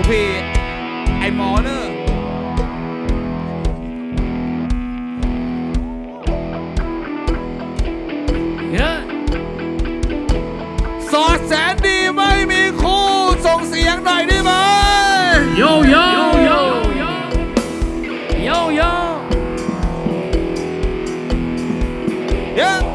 วงพี่ ไอหมอเนอะสอดแสนดีไม่มีคู่ส่งเสียงหน่อยได้ไหม Yo yo yo yo yo เย้ Hey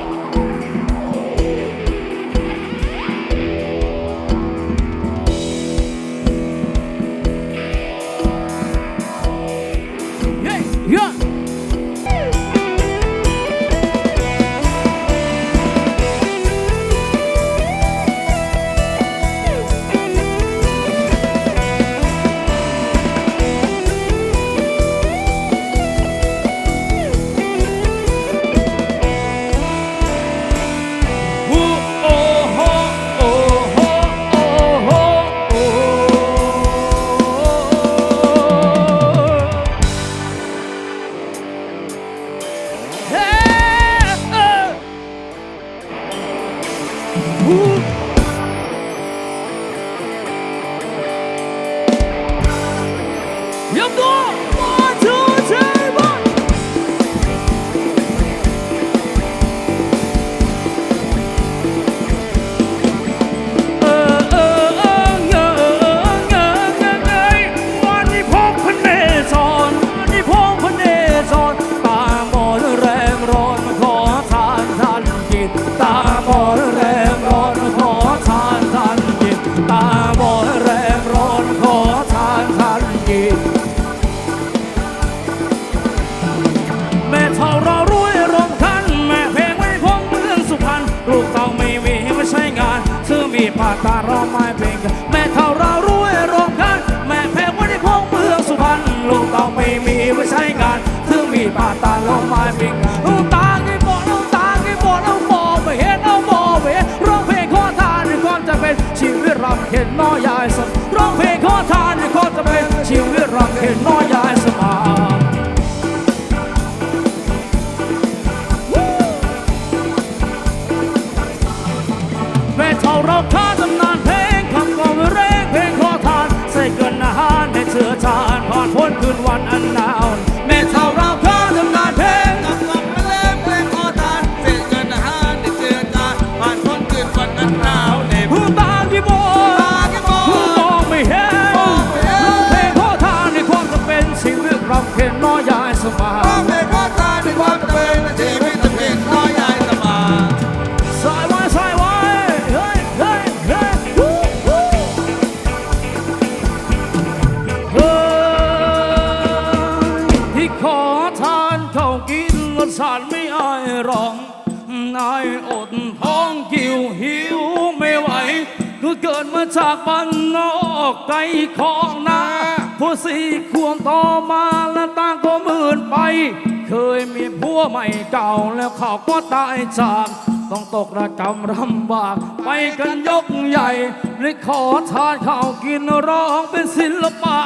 เต Pata Roma. ยยายสมาร้องเพลงขอทานในความจำเป็นและชีวิตจะเพียงน้อยใหญ่สมาสายไว้สายไว้เฮ้ยเฮ้ยเฮ้ยวู้วู้เฮ้ยที่ขอทานเขากินรสชาติไม่อายรองนายอดท้องกิวหิวไม่ไหวก็เกิดมาจากบ้านนอกไกลของนา ผู้สี่ควงต่อมาและต่างก็หมื่นไป เคยมีผัวใหม่เก่าแล้วเขาก็ตายจาก ต้องตกระกรรมลำบาก ไปกันยกใหญ่เลยขอทานข้าวกินร้องเป็นศิลปะ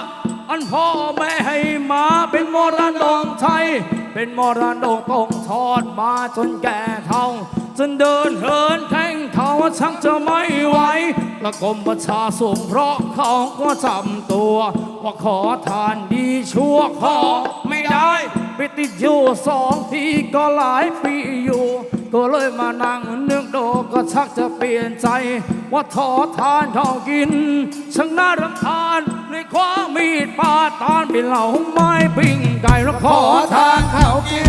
อันพ่อแม่ให้มาเป็นมรดกไทย เป็นมรดกต้องทอดมาจนแก่เท่า จนเดินเหินแข่งเท่าชักจะไม่ไหวประกรมประชาสงเคราะเขาก็จำตัว ว่าขอทานดีชั่วขอไม่ได้ไปติดอยู่สองทีก็หลายปีอยู่ ก็เลยมานั่งนึกโดก็ชักจะเปลี่ยนใจ ว่าทอทานเขากินช่างน่ารำคาญในความมีดปาตานเป็นเหล่าไม้ปิ้งไก่แล้วขอทานเขากิน